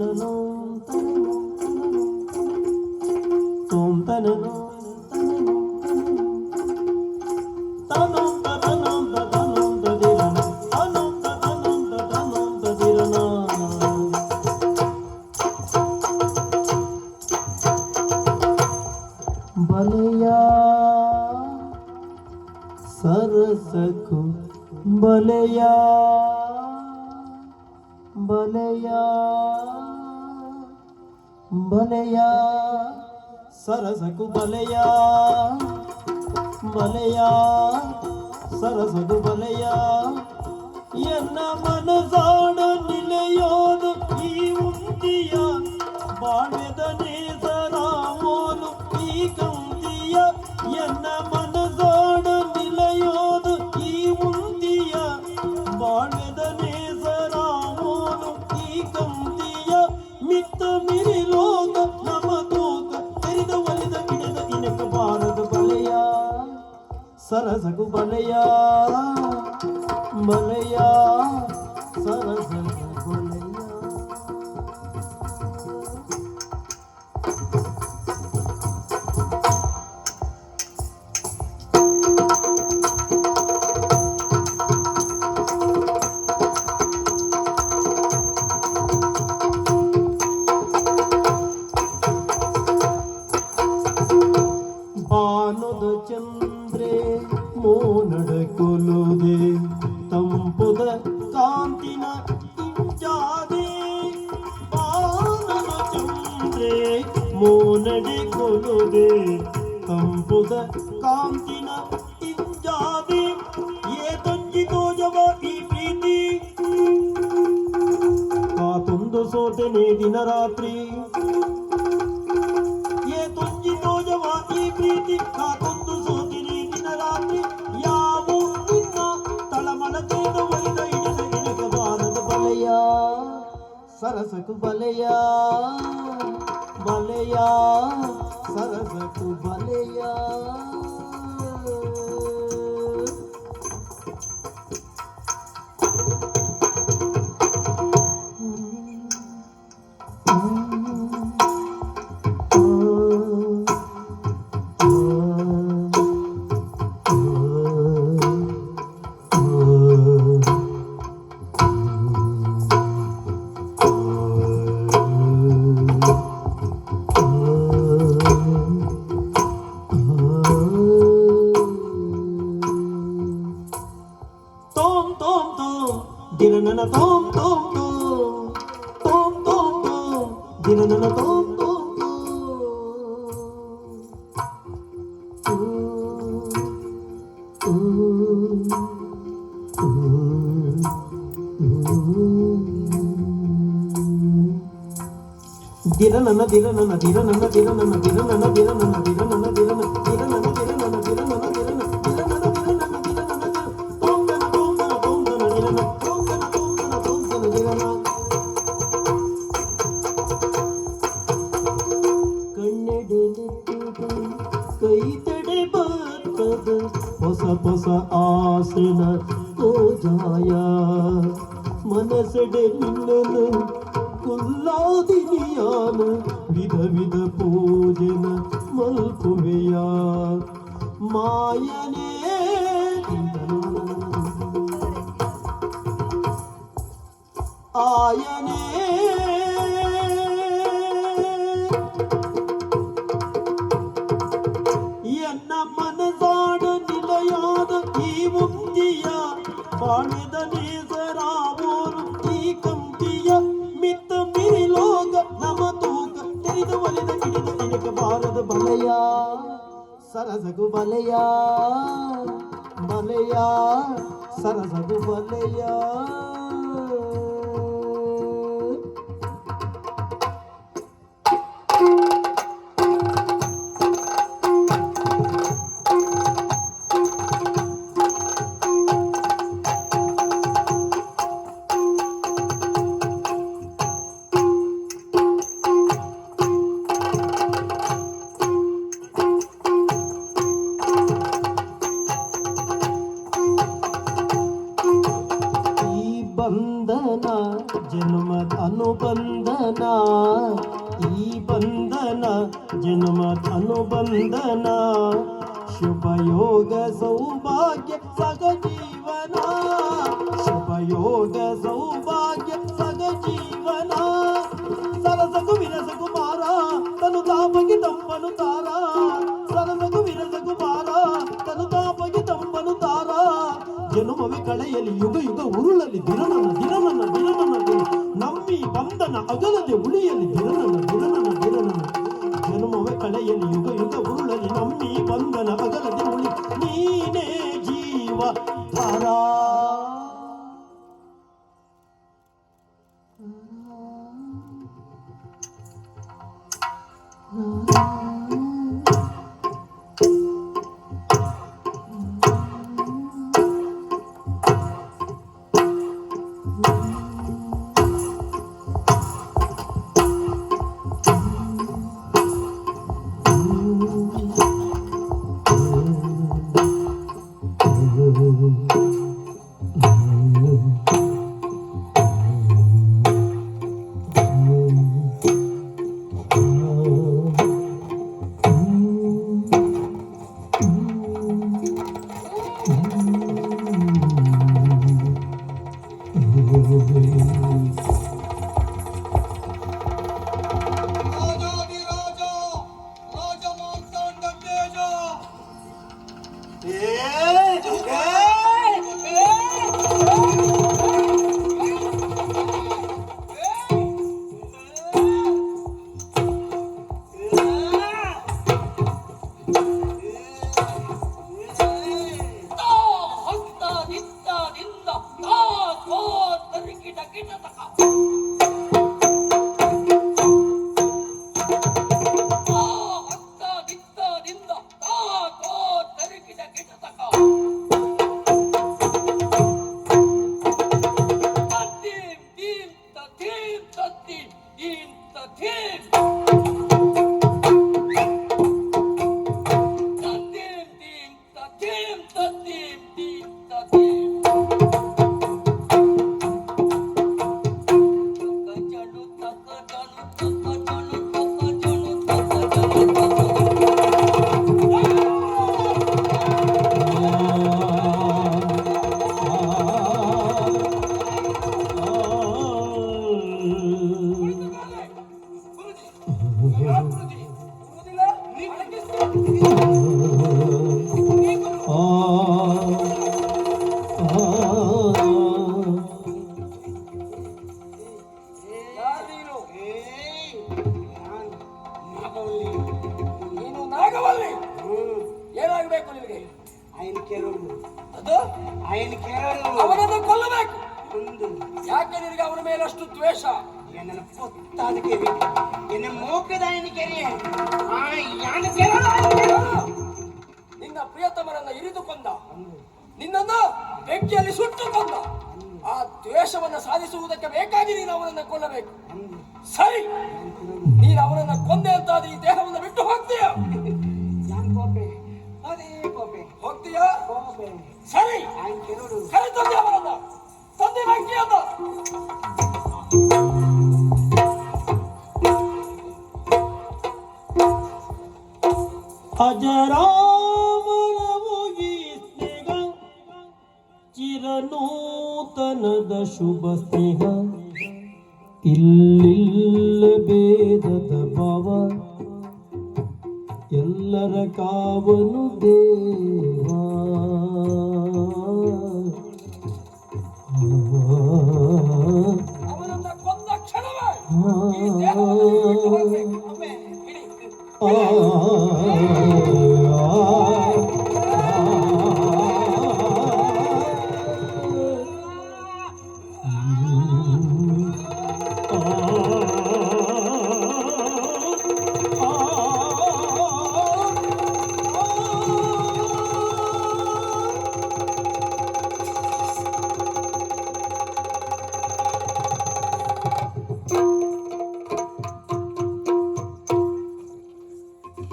Tom tanano ಬಲೆಯಾ ಸರಸಕು ಬಲೆಯಾ ಬಲೆಯಾ ಸರಸಕು ಬಲೆಯ ಬಲೆಯ ಸರಸಗು ಬಲೆಯ ಎನ್ನ ಮನಸಾಡ ನಿಲೆಯೋದು ಈ ಉಂದಿಯ ಬಾಳ್ಯದ ನೇಸರಾಮೋನು ಈ ಕಂತಿಯ, ಎನ್ನ ಮನಸಾಡ ನಿಲೆಯೋದು ಈ ಉಂತಿಯ ಬಾಳ್ಯದ ಸರಸಗು ಬಲೆಯ ಬಲೆಯ ಸರಸಗು ಬಲೆಯ ಬಾನದ ಚಂದ್ರೆ ಮೋನಡೆ ಕೊಲುದೆ ತಂಪುದ ಕಾಂತಿನ ಇಂಜಾದೆ ಏ ತಂಜಿ ತೋಜವ ಈ ಪ್ರೀತಿ ಕಾತೊಂದು ಸೋತೆನೆ ದಿನ ರಾತ್ರಿ ಏ ತುಂಜಿ ತೋಜವ ಈ ಪ್ರೀತಿ ಕಾಕೊಂದು ಸೋತಿನಿ ದಿನ ರಾತ್ರಿ ಯಾವು ನಿನ್ನ ತಳಮಳ ತೇದ ಒಲಿದ ಇಡದ ಇಡಕ ಬಾರದ ಬಲೆಯ ಸರಸಕು ಬಲೆಯ ಬಲೆಯ ಸರಗಟು ಬಲೆಯ. Dinanana tom tom tom, tom tom tom, dinanana tom tom ದಿರನನ ದಿರನನ ದಿರನನ ದಿರನನ ದಿರನನ ದಿರನನ ದಿರನನ ದಿರನ ದಿರನನ ವಿಧ ಪೂಜನ ಮಲ್ಪುವೆಯ ಮಾಯನೇ. ಆಯನೇ. ಎನ್ನ ಮನದಾಡ ನಿಲಯಾದ ಈ ಮುಕ್ತಿಯ ಸರಸಗು ಬಲೆಯ ಬಲೆಯ ಸರಸಗು ಬಲೆಯ ಜನ್ಮದ ಶುಭಯೋಗ ಶುಭ ಯೋಗ ಸೌಭಾಗ್ಯ ಸಗ ಜೀವನ ಶುಭಯೋಗ ಸೌಭಾಗ್ಯ ಸಗ ಜೀವನ ಸರಸಗು ವಿರಸ ಮಾರ, ತನು ತಾಪಗೆ ತಂಪನು ತಾರ. ಸರಸಗು ವಿರಸ ಕುಮಾರ ತನು ತಾಪಗೆ ತಂಪನು ತಾರ. ಜನುಮವೆ ಕಳೆಯಲಿ ಯುಗ ಯುಗ ಉರುಳಲಿ ದಿನನನ ದಿನನನ ದಿನನನ ದಿನ. ನಮ್ಮಿ ಬಂಧನ ಅಗಲದೆ ಉಳಿಯಲಿ ಜನ್ಮವೇ ಕಳೆಯಲಿ ಯುಗ ಯುಗ ಉರುಳಲಿ ನಮ್ಮಿ ಬಂಧನ ಅಗಲದೆ ಉಳಿ ನೀನೇ ಜೀವ ಧಾರಾ ರಾಜಾದಿರಾಜ Thank you. ನನ್ನ ಪುತ್ತಾದ ಆ ನಿನ್ನ ಪ್ರಿಯತಮರನ್ನ ಇರಿದು ಕೊಂದ ನಿನ್ನನ್ನ ಬೆಂಕಿಯಲ್ಲಿ ಸುಟ್ಟು ಕೊಂದ ಆ ದ್ವೇಷವನ್ನ ಸಾಧಿಸುವುದಕ್ಕೆ ಬೇಕಾಗಿ ನೀನು ಅವನನ್ನ ಕೊಲ್ಲಬೇಕು. ಸರಿ, ನೀನು ಅವನನ್ನ ಕೊಂದೆ ಅಂತ ಈ ದೇಹವನ್ನು ಚಿರನೂತನದ ಶುಭ ಸ್ನೇಹ. ಇಲ್ಲಿಲ್ಲ ಭೇದದ ಭಾವ. ಎಲ್ಲರ ಕಾವನು ದೇವ.